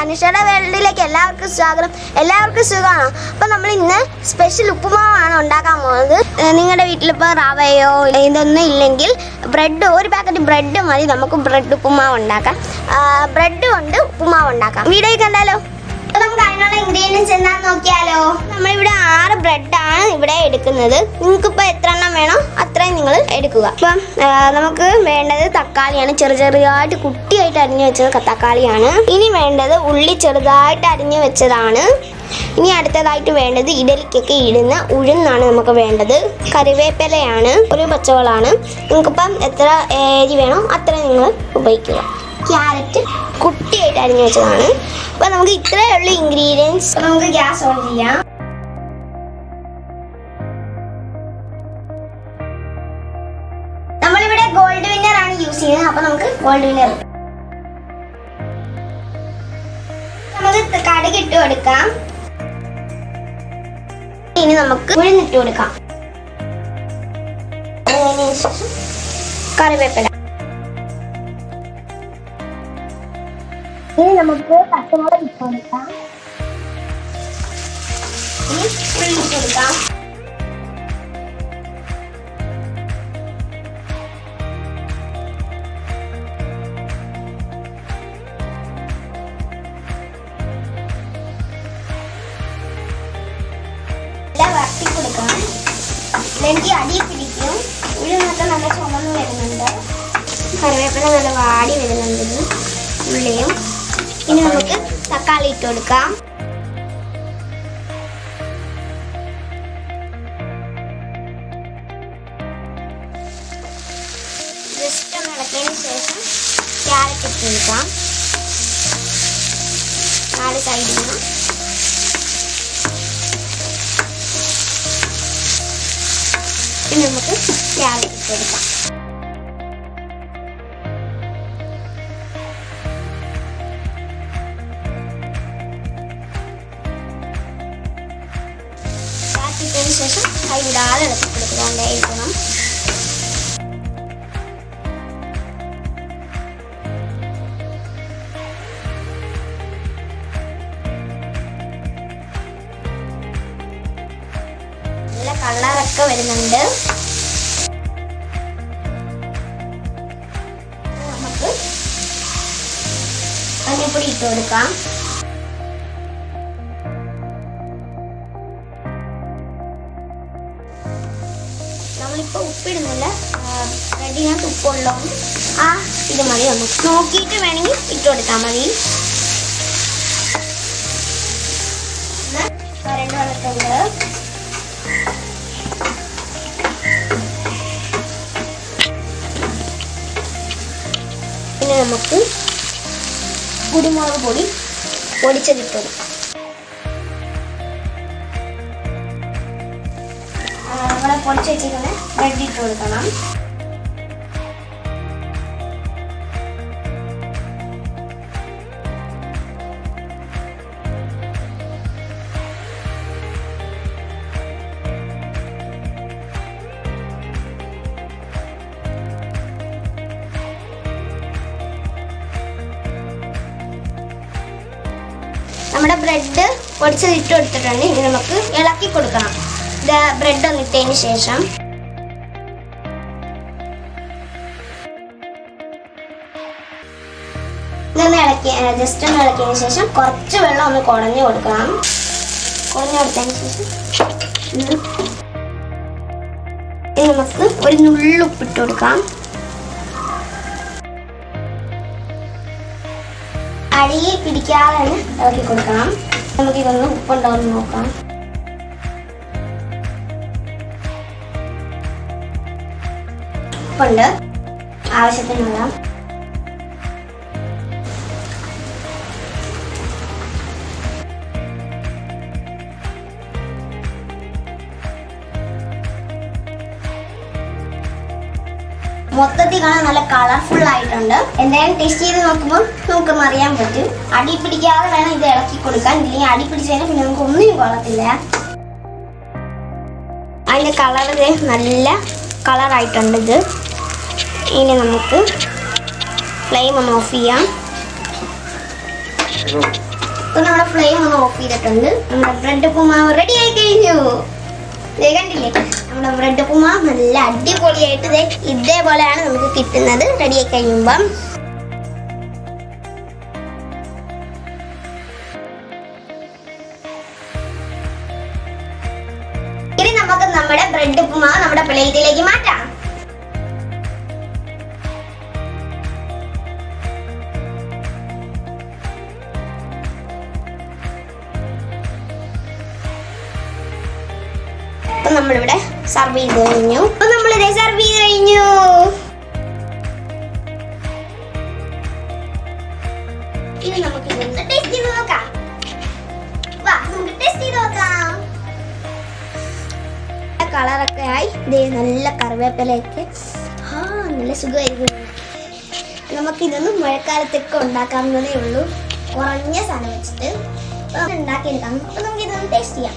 അനുഷയുടെ വേൾഡിലേക്ക് എല്ലാവർക്കും സ്വാഗതം. എല്ലാവർക്കും സുഖമാണോ? അപ്പോൾ നമ്മൾ ഇന്ന് സ്പെഷ്യൽ ഉപ്പുമാവാണ് ഉണ്ടാക്കാൻ പോകുന്നത്. നിങ്ങളുടെ വീട്ടിലിപ്പോൾ റവയോ ഇതൊന്നും ഇല്ലെങ്കിൽ ബ്രെഡ് ഒരു പാക്കറ്റ് ബ്രെഡ് മതി. നമുക്ക് ബ്രെഡ് ഉപ്പുമാവ് ഉണ്ടാക്കാം. ബ്രെഡ് കൊണ്ട് ഉപ്പുമാവ് ഉണ്ടാക്കാം. വീഡിയോ കണ്ടാലോ? നമുക്ക് അതിനുള്ള ഇൻഗ്രീഡിയൻസ് എന്താണെന്ന് നോക്കിയാലോ? നമ്മളിവിടെ ആറ് ബ്രെഡ് ആണ് ഇവിടെ എടുക്കുന്നത്. നിങ്ങൾക്ക് ഇപ്പൊ എത്ര എണ്ണം വേണോ അത്രയും നിങ്ങൾ എടുക്കുക അപ്പം നമുക്ക് വേണ്ടത് തക്കാളിയാണ്. ചെറു ചെറുതായിട്ട് കുട്ടിയായിട്ട് അരിഞ്ഞു വെച്ചത് തക്കാളിയാണ്. ഇനി വേണ്ടത് ഉള്ളി ചെറുതായിട്ട് അരിഞ്ഞു വെച്ചതാണ്. ഇനി അടുത്തതായിട്ട് വേണ്ടത് ഇഡലിക്കൊക്കെ ഇടുന്ന ഉഴുന്നാണ് നമുക്ക് വേണ്ടത്. കറിവേപ്പിലയാണ് ഒരു പച്ചവളാണ്. നിങ്ങൾക്കിപ്പം എത്ര ഏരി വേണോ അത്ര നിങ്ങൾ ഉപയോഗിക്കുക. ക്യാരറ്റ് കുട്ടിയായിട്ട് അരിഞ്ഞു വെച്ചതാണ്. അപ്പോൾ നമുക്ക് ഇത്രയുള്ള ഇൻഗ്രീഡിയൻസ് നമുക്ക് ഗ്യാസ് ഓൺ ചെയ്യാം. യൂസ് ചെയ്യുന്നത്. അപ്പൊ നമുക്ക് ഗോൾഡ് വിന്നർ നമുക്ക് കടുക് ഇട്ട് കൊടുക്കാം. ഇനി നമുക്ക് ഉഴുന്നിട്ട് കൊടുക്കാം. കറിവേപ്പില. ഇനി നമുക്ക് പച്ചമുളക് ഇട്ട് കൊടുക്കാം. ഇനി ഉഴുന്നിട്ട് കൊടുക്കാം. ഇല്ലെങ്കിൽ അടി പിടിക്കും ഉഴുന്നൊക്കെ നല്ല ചുമന്ന് വരുന്നുണ്ട്. കറിവേപ്പില നല്ല വാടി വരുന്നുണ്ട് ഉള്ളിയും. ഇനി നമുക്ക് തക്കാളി ഇട്ട് കൊടുക്കാം. ജസ്റ്റ് ഇളക്കിയതിന് ശേഷം ക്യാരറ്റ് ഇട്ട് കൊടുക്കാം. നാല് സൈഡിൽ നിന്ന് ഇനി നമുക്ക് ക്യാരറ്റ് കൊടുക്കാം. ശേഷം കൈ വിടാതെ ഇളക്കി കൊടുക്കാണ്ടായിരിക്കണം നല്ല കളറൊക്കെ വരുന്നുണ്ട്. നമുക്ക് മഞ്ഞപ്പൊടി ഇട്ട് കൊടുക്കാം. നമ്മളിപ്പോൾ ഉപ്പിടുന്നില്ല. റെഡിനകത്ത് ഉപ്പുള്ളോ ആ ഇത് മതി. നമുക്ക് നോക്കിയിട്ട് വേണമെങ്കിൽ ഇട്ട് കൊടുത്താൽ മതി. നമുക്ക് കുരുമുളക് പൊടി പൊടിച്ചതിട്ടത്. നമ്മളെ പൊടിച്ച് വെച്ചിരിക്കുന്ന ബ്രെഡ് ഇട്ട് കൊടുക്കണം. നമ്മുടെ ബ്രെഡ് പൊടിച്ചത് ഇട്ട് കൊടുത്തിട്ടുണ്ട് ഇനി നമുക്ക് ഇളക്കി കൊടുക്കണം. ഇത് ബ്രെഡ് ഒന്ന് ഇട്ടതിന് ശേഷം. ഇതൊന്ന് ഇളക്കി ജസ്റ്റ് ഒന്ന് ഇളക്കിയതിന് ശേഷം കുറച്ച് വെള്ളം ഒന്ന് കുറഞ്ഞു കൊടുക്കണം. കുറഞ്ഞു കൊടുത്തതിന് ശേഷം നമുക്ക് ഒരു നുള്ളുപ്പിട്ട് കൊടുക്കാം. അടിയിൽ പിടിക്കാതെ ഇളക്കി കൊടുക്കണം. നമുക്ക് ഇതൊന്ന് ഉപ്പുണ്ടോ എന്ന് നോക്കാം. ഉപ്പുണ്ട്. ആവശ്യത്തിനുള്ള മൊത്തത്തിൽ കാണാൻ നല്ല കളർഫുൾ ആയിട്ടുണ്ട്. എന്തായാലും ടേസ്റ്റ് ചെയ്ത് നോക്കുമ്പോൾ നമുക്കൊന്ന് അറിയാൻ പറ്റും. അടി പിടിക്കാതെ വേണം ഇത് ഇളക്കി കൊടുക്കാൻ. ഇല്ലെങ്കിൽ അടി പിടിച്ചതിന് പിന്നെ നമുക്ക് ഒന്നിനും കൊള്ളത്തില്ല. അതിന്റെ കളർ നല്ല കളറായിട്ടുണ്ട് ഇത്. ഇനി നമുക്ക് ഫ്ലെയിം ഒന്ന് ഓഫ് ചെയ്യാം. ഇപ്പൊ നമ്മുടെ ഫ്ലെയിം ഒന്ന് ഓഫ് ചെയ്തിട്ടുണ്ട്. നമ്മുടെ ബ്രെഡ് ഉപ്പുമാവ് റെഡി ആയി കഴിഞ്ഞു. കണ്ടില്ലേ? നമ്മുടെ ബ്രെഡ് ഉപ്പുമാവ് നല്ല അടിപൊളിയായിട്ട് ഇതേപോലെയാണ് നമുക്ക് കിട്ടുന്നത്. റെഡി ആയി കഴിയുമ്പം. ഇനി നമുക്ക് നമ്മുടെ ബ്രെഡ് ഉപ്പുമാവ് നമ്മുടെ പ്ലേറ്റിലേക്ക് മാറ്റാം. നമ്മളിവിടെ സർവ് ചെയ്ത് കഴിഞ്ഞു. അപ്പൊ നമ്മളിത് സർവ് ചെയ്ത് കഴിഞ്ഞു. ഇനി നമുക്ക് ഇതൊന്ന് ടേസ്റ്റ് ചെയ്ത് നോക്കാം. വാ നമുക്ക് ടേസ്റ്റ് ചെയ്ത് നോക്കാം. കളറൊക്കെ ആയി. ദേ നല്ല കറിവേപ്പിലയൊക്കെ. ആ നല്ല സുഖമായിരിക്കും നമുക്കിതൊന്നും മഴക്കാലത്തൊക്കെ ഉണ്ടാക്കാവുന്നതേ ഉള്ളൂ. കുറഞ്ഞ സാധനം വെച്ചിട്ട്. ഉണ്ടാക്കിയെടുക്കാം. അപ്പൊ നമുക്ക് ഇതൊന്ന് ടേസ്റ്റ് ചെയ്യാം.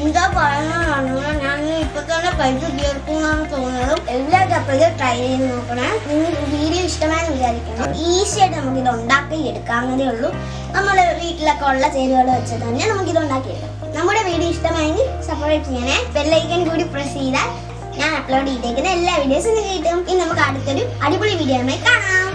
എന്താ പറയുന്നതാണ് ഞാൻ ഇപ്പൊ തന്നെ പൈസ തീർക്കുമെന്നാണ് തോന്നുന്നത്. എല്ലാ കപ്പലും ട്രൈ ചെയ്ത് നോക്കണേ. വീഡിയോ ഇഷ്ടമായെന്ന് വിചാരിക്കണം ഈസി നമുക്ക് ഇത് ഉണ്ടാക്കി എടുക്കാവുന്നതേ ഉള്ളൂ നമ്മുടെ വീട്ടിലൊക്കെ ഉള്ള ചേരുവകൾ വെച്ച് തന്നെ നമുക്ക് ഇത് ഉണ്ടാക്കിയെടുക്കാം. നമ്മുടെ വീഡിയോ ഇഷ്ടമായെങ്കിൽ സബ്സ്ക്രൈബ് ചെയ്യണേ. ബെല്ലൈക്കൻ കൂടി പ്രസ് ചെയ്താൽ ഞാൻ അപ്ലോഡ് ചെയ്തേക്കുന്ന എല്ലാ വീഡിയോസും കിട്ടും. ഇനി നമുക്ക് അടുത്തൊരു അടിപൊളി വീഡിയോ കാണാം.